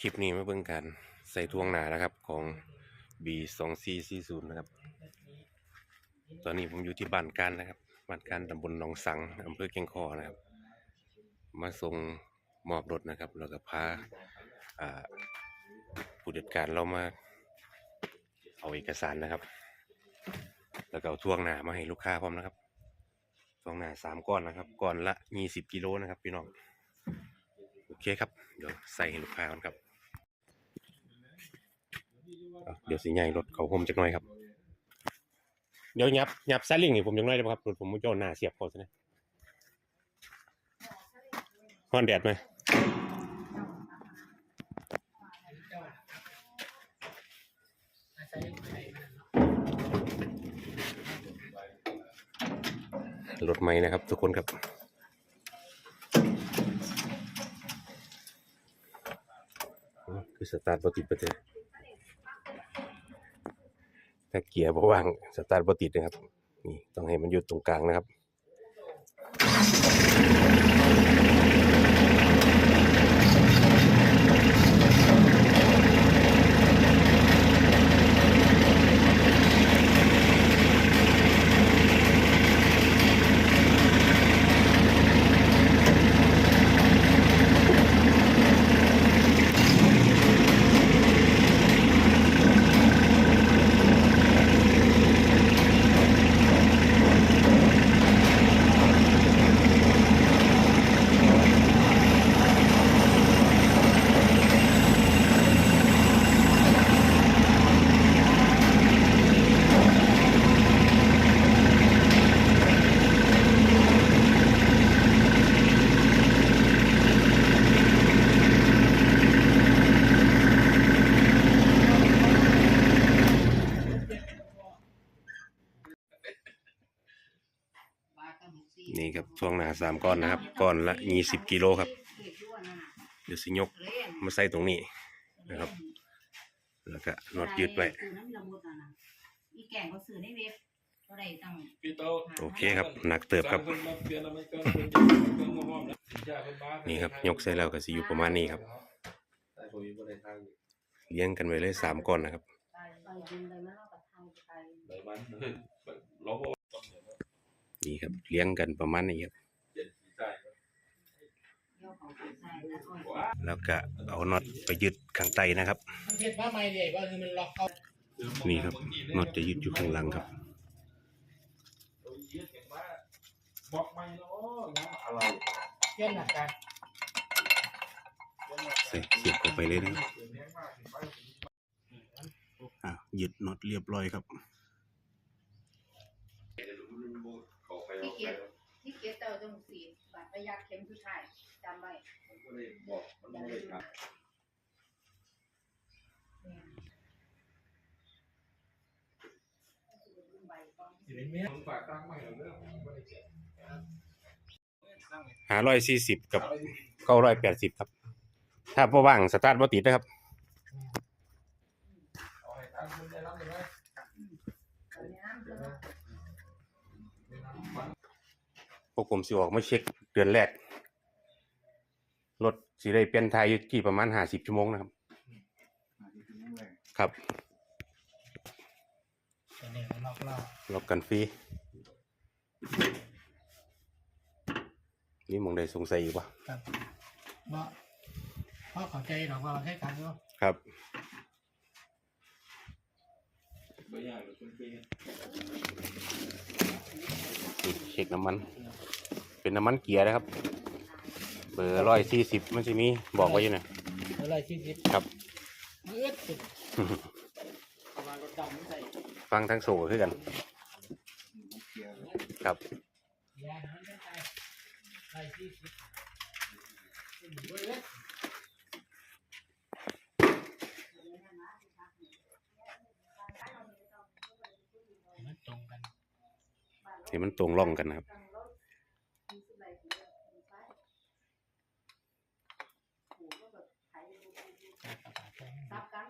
คลิปนี้มาเบิ่งกันใส่ทวงหนานะครับของ B 2 4 4 0 นะครับ ตอนนี้ผมอยู่ที่บ้านการนะครับบ้านการตำบลหนองสังอำเภอเกียงคอนะครับ มาส่งมอบรถนะครับ แล้วก็พาผู้จัดการเรามา เอาเอกสารนะครับ แล้วก็เอาทวงหนามาให้ลูกค้าพร้อมนะครับทวงหนาสามก้อนนะครับก้อนละยี่สิบกิโลนะครับพี่น้องโอเคครับ เดี๋ยวใส่ให้ลูกค้าก่อนครับ อะเดี๋ยวสิใหญ่รถเขาผมจักหน่อยครับ เดี๋ยวยับยับซาลิงนี่ผมจักหน่อยได้ไหมครับรถผมมุจะเอาหน้าเสียบเขาซะนะฮ้อนแดดไหมรถใหม่นะครับ ทุกคนครับคือสตาร์ทบ่ติประเทศ ถ้าเกียร์บ่ว่างสตาร์ทบ่ติดนะครับ นี่ต้องให้มันอยู่ตรงกลางนะครับ นี่ครับช่วงหนาสามก้อนนะครับก้อนละยี่สิบกิโลครับ เดี๋ยวสิยกมาใส่ตรงนี้นะครับ แล้วก็น็อตยึดไว้โอเคครับหนักเติบครับ นี่ครับยกใส่แล้วก็สิอยู่ประมาณนี้ครับเลี้ยงกันไว้เลยสามก้อนนะครับ นี่ครับเลี้ยงกันประมาณนี้ครับแล้วก็เอาน็อตไปยึดข้างใต้นะครับนี่ครับน็อตจะยึดอยู่ข้างหลังครับบอกไม่เนาะอะไรเยี่นักกันใส่เสียบเข้าไปเลยนะครับอะยึดน็อตเรียบร้อยครับ ที่ เกียรที่เกียรเต่าจงสีบาดประยัดเข็มสุดท้ายจำไว้บอกมันไม่ได้ครับอยู่ในเมียมึงฝากตั้งใหม่เรื่องไม่ได้เจ็บหาร้อยสี่สิบกับเก้าร้อยแปดสิบครับ ถ้าพอว่างสตาร์ทบ่ติดนะครับเอาให้ พวกผมสิออกมาเช็คเดือนแรก รถสิได้เปลี่ยนไทยอยู่ที่ประมาณห้าสิบชั่วโมงนะครับ ครับตัวนี้มันล็อกล่อล็อกกันฟรีนี่มองได้สงสัยอยู่ปะครับเพราะเพราะเข้าใจหรอกว่าใช้การอยู่ครับไม่ยากหรอกคุณเป็นนี่เช็คน้ำมัน เป็นน้ำมันเกียร์นะครับ เบอร์ร้อยสี่สิบมันจะมีบอกไว้อยู่นะอะไรที่คิดครับเอื้อสุดประมาณรถดำไม่ใส่ฟังทั้งโซ่คือกัน ครับยาหันได้ใจอะไรที่คิดเว้ยเว้ยมันตรงกันที่มันตรงร่องกันนะครับ การประกาศแจ้ง ซับกัน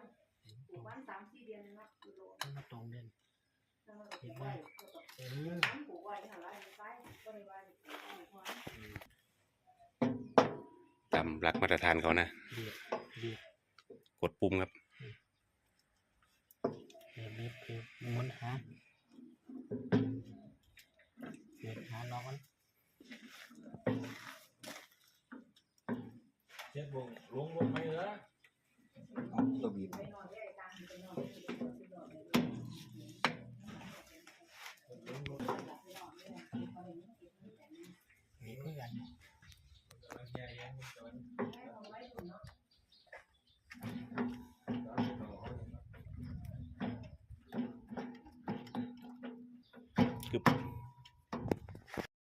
ปลูกวันสามสี่เดือนนะกิโล มันมาตรงเด่นแล้วมันก็ปลูกไว้เออน้ำปลูกไว้เท่าไรไปก็เลยไว้ปลูกไว้ตามหลักมาตรฐานเขานะเบียดเบียดกดปุ่มครับเดี๋ยวรีบคือหมุนหาเสียบหาล็อกมันเจ็ดโมงลงลงไปเหรอตัวบีบ ไปนอนได้ตามไปนอนได้ไปนอนได้ นี่คือกัน คือ